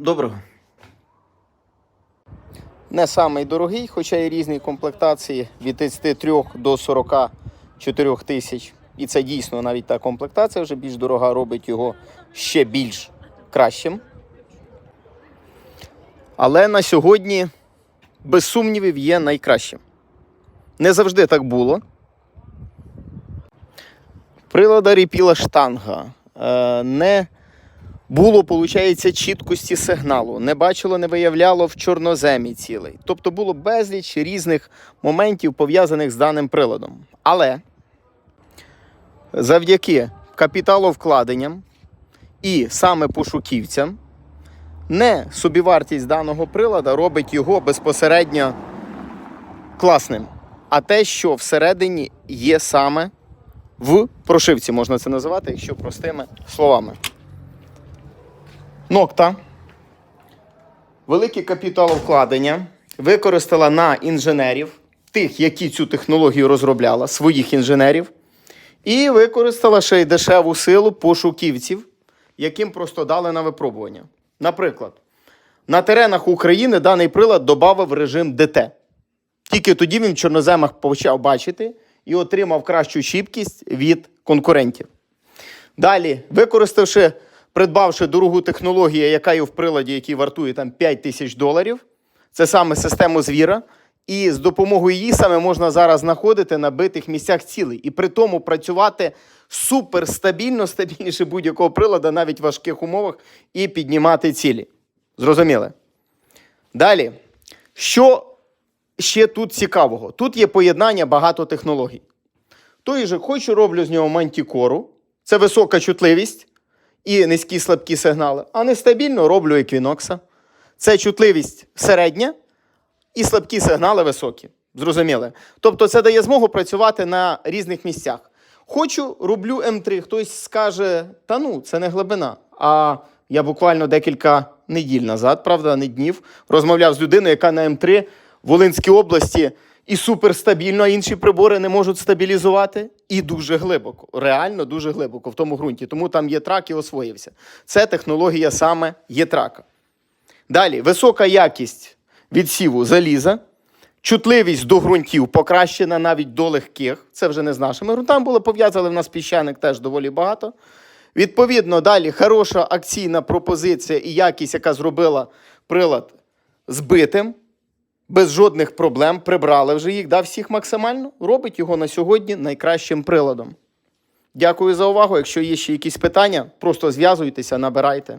Доброго. Не самий дорогий, хоча є різні комплектації від 33 до 44 тисяч. І це дійсно навіть та комплектація вже більш дорога робить його ще більш кращим. Але на сьогодні, без сумнівів, є найкращим. Не завжди так було. Прилада ріпіла штанга. Е, не було, виходить, чіткості сигналу, не бачило, не виявляло в чорноземі цілий. Тобто було безліч різних моментів, пов'язаних з даним приладом. Але завдяки капіталовкладенням і саме пошуківцям, не собівартість даного прилада робить його безпосередньо класним. А те, що всередині є саме в прошивці, можна це називати, якщо простими словами. Нокта. Велике капіталовкладення використала на інженерів, тих, які цю технологію розробляла, своїх інженерів, і використала ще й дешеву силу пошуківців, яким просто дали на випробування. Наприклад, на теренах України даний прилад додав режим ДТ. Тільки тоді він в чорноземах почав бачити і отримав кращу чіпкість від конкурентів. Далі, використавши, придбавши дорогу технологію, яка є в приладі, який вартує там 5 тисяч доларів, це саме систему звіра. І з допомогою її саме можна зараз знаходити на битих місцях цілей. І при тому працювати суперстабільно, стабільніше будь-якого прилада, навіть в важких умовах, і піднімати цілі. Зрозуміли? Далі, що ще тут цікавого? Тут є поєднання багато технологій. Той же хочу роблю з нього мантікору, це висока чутливість і низькі слабкі сигнали. А нестабільно роблю еквінокса. Це чутливість середня і слабкі сигнали високі. Зрозуміли? Тобто це дає змогу працювати на різних місцях. Хочу, роблю М3. Хтось скаже, та ну, це не глибина. А я буквально декілька неділь назад, правда, не днів, розмовляв з людиною, яка на М3 в Волинській області і суперстабільно, а інші прибори не можуть стабілізувати. І дуже глибоко, реально дуже глибоко в тому ґрунті. Тому там є трак і освоївся. Це технологія саме є-трака. Далі, висока якість відсіву заліза, чутливість до ґрунтів покращена навіть до легких. Це вже не з нашими ґрунтами було пов'язали в нас піщаник теж доволі багато. Відповідно, далі хороша акційна пропозиція і якість, яка зробила прилад збитим, без жодних проблем, прибрали вже їх, дав всіх максимально, робить його на сьогодні найкращим приладом. Дякую за увагу. Якщо є ще якісь питання, просто зв'язуйтеся, набирайте.